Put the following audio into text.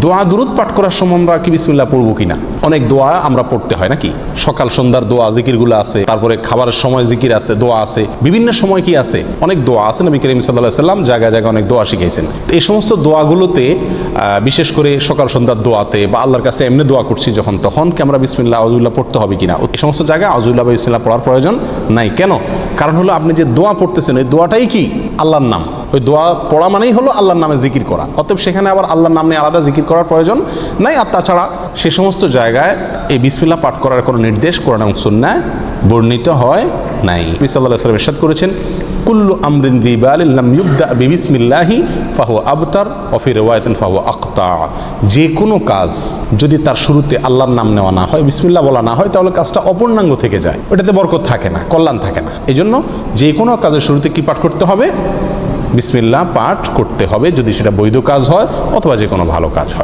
দোয়া দূরত পাঠ করার সময় আমরা কি বিসমিল্লা পড়ব কিনা? অনেক দোয়া আমরা পড়তে হয় নাকি? সকাল সন্ধ্যার দোয়া জিকিরগুলো আছে, তারপরে খাবারের সময় জিকির আছে, দোয়া আছে, বিভিন্ন সময় কি আছে? অনেক দোয়া আছে, নবী করিম সাল্লাহ সাল্লাম জায়গায় জায়গায় অনেক দোয়া শিখাইছেন এই সমস্ত দোয়াগুলোতে বিশেষ করে সকাল সন্ধ্যার দোয়াতে বা আল্লাহর কাছে এমনি দোয়া করছি যখন, তখন কি আমরা বিসমিল্লা আউজুল্লাহ পড়তে হবে কিনা? এই সমস্ত জায়গায় আউজুল্লাহ বা বিসমিল্লাহ পড়ার প্রয়োজন নাই। কেন? কারণ হলো আপনি যে দোয়া পড়তেছেন, ওই দোয়াটাই কি? আল্লাহর নাম। ওই দোয়া পড়া মানেই হলো আল্লাহর নামে জিকির করা। অতএব সেখানে আবার আল্লাহর নাম আলাদা জিকির করার প্রয়োজন নাই। আর তাছাড়া সে সমস্ত জায়গায় এই বিসমিল্লা পাঠ করার কোনো নির্দেশ কোরআন এবং সুন্নায় বর্ণিত হয় নাই। বিসাল্লাহ সাল্লাম ইরশাদ করেছেন, কুল্লু আমরিন দিবালিল্লাম ইউবদা বিবিসমিল্লাহি ফাহু আবতার অফি রেওয়ায়তেন ফাহু আক্তা। যে কোনো কাজ যদি তার শুরুতে আল্লাহর নাম নেওয়া না হয়, বিসমিল্লাহ বলা না হয়, তাহলে কাজটা অপূর্ণাঙ্গ থেকে যায়। ওটাতে বরকত থাকে না, কল্যাণ থাকে না। এই জন্য যে কোনো কাজের শুরুতে কি পাঠ করতে হবে? বিসমিল্লাহ পাঠ করতে হবে, যদি সেটা বৈধ কাজ হয় অথবা যে কোনো ভালো কাজ হয়।